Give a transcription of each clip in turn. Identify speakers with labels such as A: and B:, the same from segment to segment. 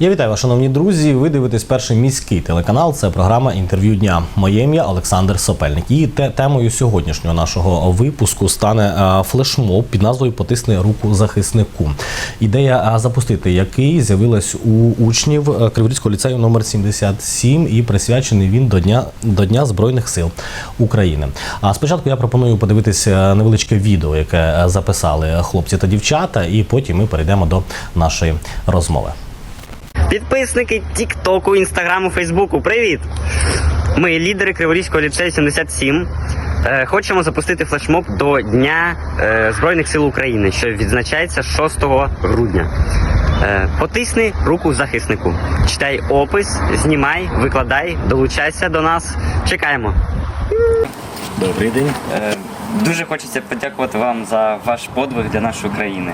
A: Я вітаю вас, шановні друзі. Ви дивитесь перший міський телеканал. Це програма інтерв'ю дня. Моє ім'я Олександр Сопельник. І те, темою сьогоднішнього нашого випуску стане е, флешмоб під назвою Потисни руку захиснику. Ідея е, запустити який з'явилась у учнів е, Криворізького ліцею номер 77 і присвячений він до дня до Дня Збройних сил України. А спочатку я пропоную подивитися невеличке відео, яке записали хлопці та дівчата, і потім ми перейдемо до нашої розмови.
B: Підписники Тіктоку, Інстаграму, Фейсбуку, привіт! Ми лідери Криворізького ліцею 77. Е, Хочемо запустити флешмоб до Дня е, Збройних сил України, що відзначається 6 грудня. Е, Потисни руку захиснику. Читай опис, знімай, викладай, долучайся до нас. Чекаємо.
C: Добрий день. Е, Дуже хочеться подякувати вам за ваш подвиг для нашої країни.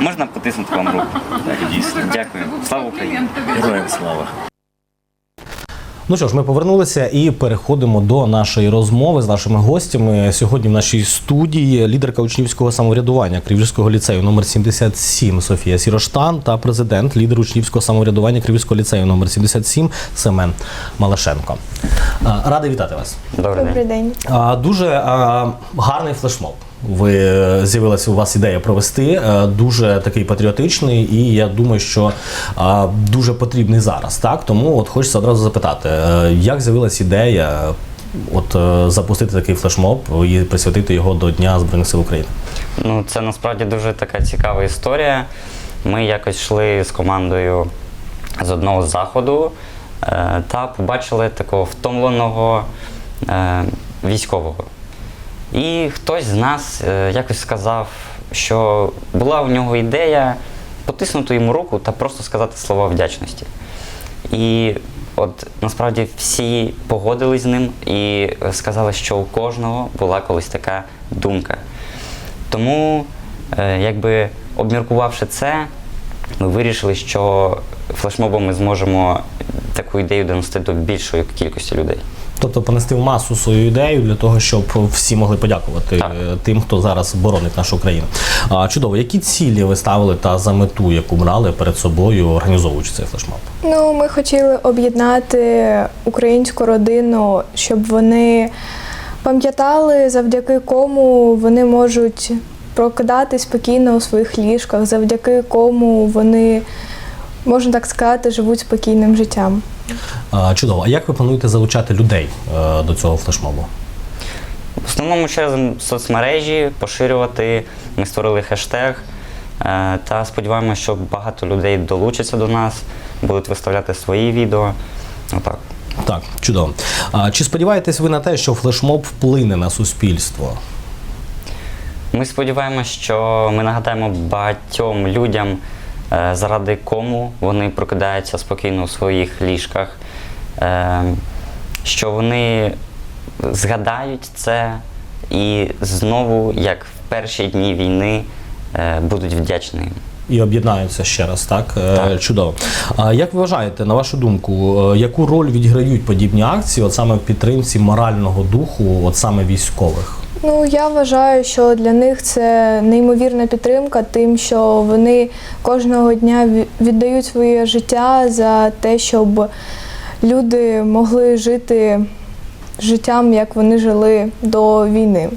C: Можна потиснути вам руку? Так, дійсно. Дякую. Слава Україні! Героям слава!
A: Ну що ж, ми повернулися і переходимо до нашої розмови з нашими гостями. Сьогодні в нашій студії лідерка учнівського самоврядування Кривівського ліцею номер 77 Софія Сіроштан та президент лідер учнівського самоврядування Кривівського ліцею номер 77 Семен Малашенко. Радий вітати вас.
B: Добрий
D: Добрий
B: день.
D: день.
A: Дуже гарний флешмоб. Ви е, з'явилася у вас ідея провести. е, Дуже такий патріотичний, і я думаю, що дуже потрібний зараз. Так тому от хочеться одразу запитати, е, як з'явилася ідея от запустити такий флешмоб і присвятити його до Дня Збройних сил України?
C: Ну, це насправді дуже така цікава історія. Ми якось йшли з командою з одного заходу та побачили такого втомленого е, військового. І хтось з нас е, якось сказав, що була у нього ідея потиснути йому руку та просто сказати слова вдячності. І от насправді всі погодились з ним і е, сказали, що у кожного була колись така думка. Тому, е, якби обміркувавши це, ми вирішили, що флешмобом ми зможемо таку ідею донести до більшої кількості людей.
A: Тобто понести в масу свою ідею для того, щоб всі могли подякувати
C: Так.
A: е, тим, хто зараз боронить нашу країну. А, чудово, які цілі ви ставили та за мету, яку брали перед собою, організовуючи цей флешмоб?
D: Ну, ми хотіли об'єднати українську родину, щоб вони пам'ятали, завдяки кому вони можуть прокидати спокійно у своїх ліжках, завдяки кому вони, можна так сказати, живуть спокійним життям.
A: А, Чудово. А як ви плануєте залучати людей е, до цього флешмобу?
C: В основному через соцмережі поширювати. Ми створили хештег е, та сподіваємося, що багато людей долучаться до нас, будуть виставляти свої відео. Отак.
A: Так, чудово. А чи сподіваєтесь ви на те, що флешмоб вплине на суспільство?
C: Ми сподіваємося, що ми нагадаємо багатьом людям, заради кому вони прокидаються спокійно у своїх ліжках, е, що вони згадають це і знову, як в перші дні війни, е, будуть вдячні.
A: І об'єднаються ще раз, так? Е,
C: Так.
A: Чудово. А як ви вважаєте, на вашу думку, е, яку роль відіграють подібні акції, от саме в підтримці морального духу, от саме військових?
D: Ну, я вважаю, що для них це неймовірна підтримка, тим, що вони кожного дня віддають своє життя за те, щоб люди могли жити життям, як вони жили до війни.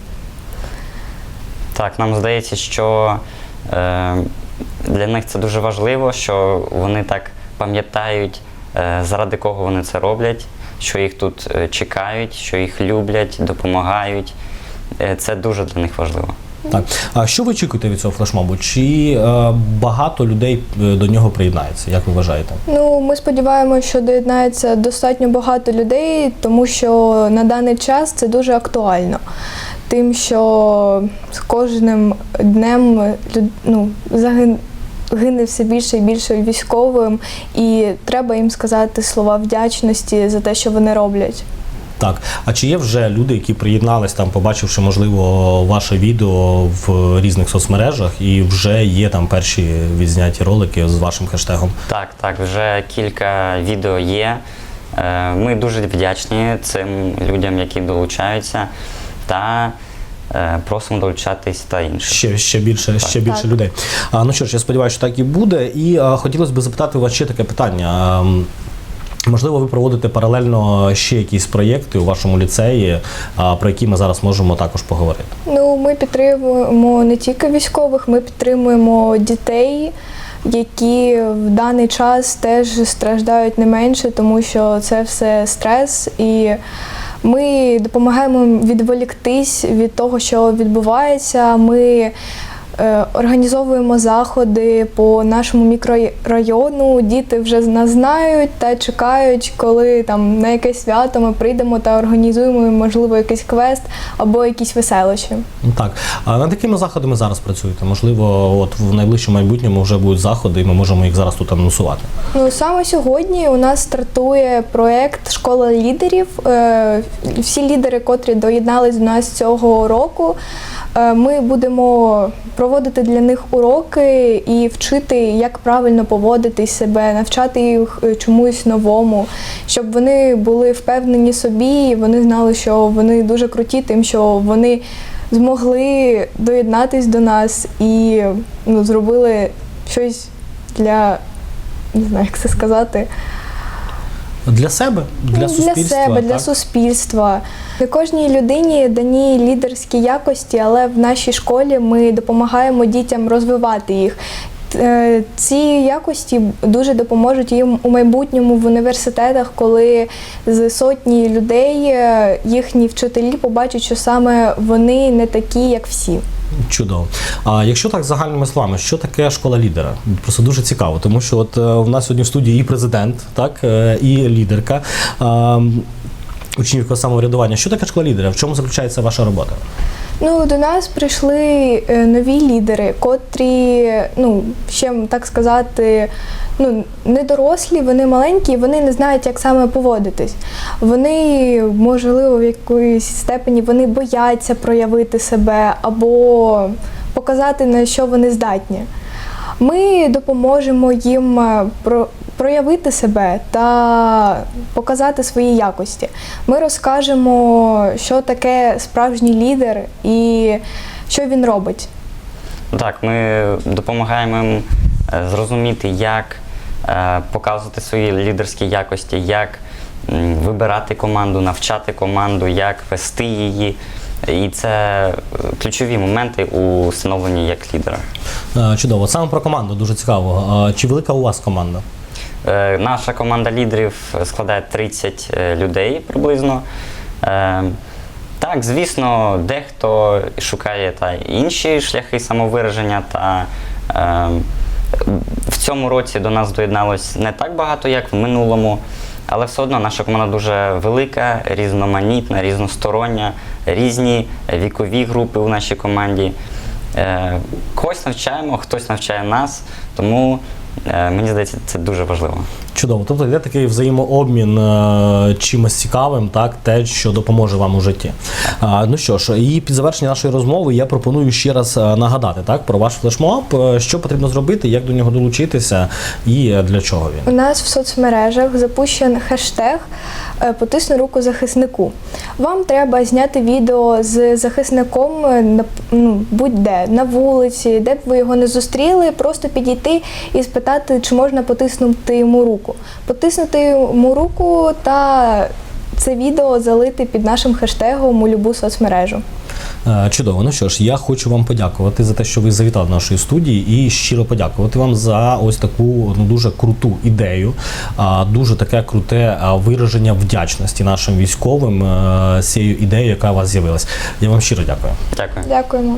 C: Так, нам здається, що е, для них це дуже важливо, що вони так пам'ятають, е, заради кого вони це роблять, що їх тут е, чекають, що їх люблять, допомагають. Е, це дуже для них важливо.
A: Так. А що ви очікуєте від цього флешмобу? Чи е, багато людей е, до нього приєднається? Як ви вважаєте?
D: Ну, ми сподіваємося, що доєднається достатньо багато людей, тому що на даний час це дуже актуально. Тим, що з кожним днем люд- ну, загин... гине все більше і більше військовим, і треба їм сказати слова вдячності за те, що вони роблять.
A: Так. А чи є вже люди, які приєднались там, побачивши, можливо, ваше відео в різних соцмережах, і вже є там перші відзняті ролики з вашим хештегом?
C: Так, так, вже кілька відео є. Е, Ми дуже вдячні цим людям, які долучаються. Та е, просимо долучатись та інших.
A: Ще, ще більше, ще більше
D: Так.
A: людей. А, ну що ж, я сподіваюся, що так і буде. І а, хотілося б запитати у вас ще таке питання. Можливо, ви проводите паралельно ще якісь проєкти у вашому ліцеї, про які ми зараз можемо також поговорити.
D: Ну, ми підтримуємо не тільки військових, ми підтримуємо дітей, які в даний час теж страждають не менше, тому що це все стрес, і ми допомагаємо відволіктись від того, що відбувається. Ми Організовуємо заходи по нашому мікрорайону. Діти вже нас знають та чекають, коли там на якесь свято ми прийдемо та організуємо можливо якийсь квест або якісь веселощі.
A: Так, а над якими заходами зараз працюєте? Можливо, от в найближчому майбутньому вже будуть заходи, і ми можемо їх зараз тут анонсувати.
D: Ну саме сьогодні у нас стартує проект Школа лідерів. Е, Всі лідери, котрі доєднались до нас цього року. е, Ми будемо проводити для них уроки і вчити, як правильно поводити себе, навчати їх е, чомусь новому, щоб вони були впевнені собі, і вони знали, що вони дуже круті, тим, що вони змогли доєднатись до нас і ну, зробили щось для не знаю, як це сказати.
A: Для себе, для суспільства.
D: для себе, для суспільства. Не кожній людині дані лідерські якості, але в нашій школі ми допомагаємо дітям розвивати їх. Е, Ці якості дуже допоможуть їм у майбутньому в університетах, коли з сотні людей е, їхні вчителі побачать, що саме вони не такі, як всі.
A: Чудово. А якщо так загальними словами, що таке школа лідера? Просто дуже цікаво, тому що от е, в нас сьогодні в студії і президент, так, е, і лідерка. Учнівського самоврядування. Що таке школа лідера? В чому заключається ваша робота?
D: Ну, до нас прийшли е, нові лідери, котрі, ну, ще так сказати, ну, не дорослі, вони маленькі, вони не знають, як саме поводитись. Вони, можливо, в якоїсь степені вони бояться проявити себе або показати, на що вони здатні. Ми допоможемо їм е, проявити себе та показати свої якості. Ми розкажемо, що таке справжній лідер і що він робить.
C: Так, ми допомагаємо їм е, зрозуміти, як е, показувати свої лідерські якості, як вибирати команду, навчати команду, як вести її. І це ключові моменти у становленні як лідера.
A: Е, Чудово. Саме про команду дуже цікаво. Чи велика у вас команда?
C: Е, Наша команда лідерів складає 30 е, людей приблизно. Е, Так, звісно, дехто шукає та інші шляхи самовираження. Та е, в цьому році до нас доєдналось не так багато, як в минулому, але все одно наша команда дуже велика, різноманітна, різностороння, різні вікові групи у нашій команді. Е, Когось навчаємо, хтось навчає нас, тому е, мені здається, це дуже важливо.
A: Чудово. Тобто йде такий взаємообмін е, чимось цікавим, так, те, що допоможе вам у житті. А, ну що ж, і під завершення нашої розмови я пропоную ще раз е, нагадати так, про ваш флешмоб, е, що потрібно зробити, як до нього долучитися і е, для чого він.
D: У нас в соцмережах запущений хештег е, Потисни руку захиснику. Вам треба зняти відео з захисником е, на ну, будь-де, на вулиці, де б ви його не зустріли, просто підійти і спитати, чи можна потиснути йому руку. Потиснути йому руку та це відео залити під нашим хештегом у любу соцмережу.
A: Е, Чудово. Ну що ж, я хочу вам подякувати за те, що ви завітали до нашої студії, і щиро подякувати вам за ось таку ну дуже круту ідею, а, дуже таке круте вираження вдячності нашим військовим е, з цією ідеєю, яка у вас з'явилась. Я вам щиро дякую.
C: Дякую.
D: Дякуємо.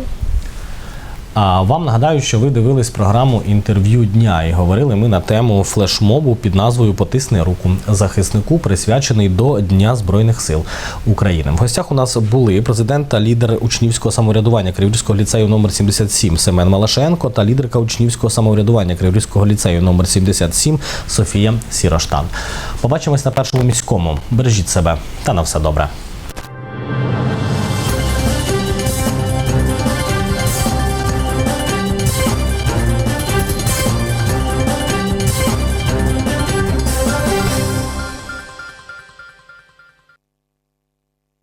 A: А вам нагадаю, що ви дивились програму інтерв'ю дня і говорили ми на тему флешмобу під назвою Потисни руку захиснику, присвячений до Дня Збройних сил України. В гостях у нас були президент та лідер учнівського самоврядування Криворізького ліцею номер 77 Семен Малашенко та лідерка учнівського самоврядування Криворізького ліцею номер 77 Софія Сіроштан. Побачимось на першому міському. Бережіть себе та на все добре.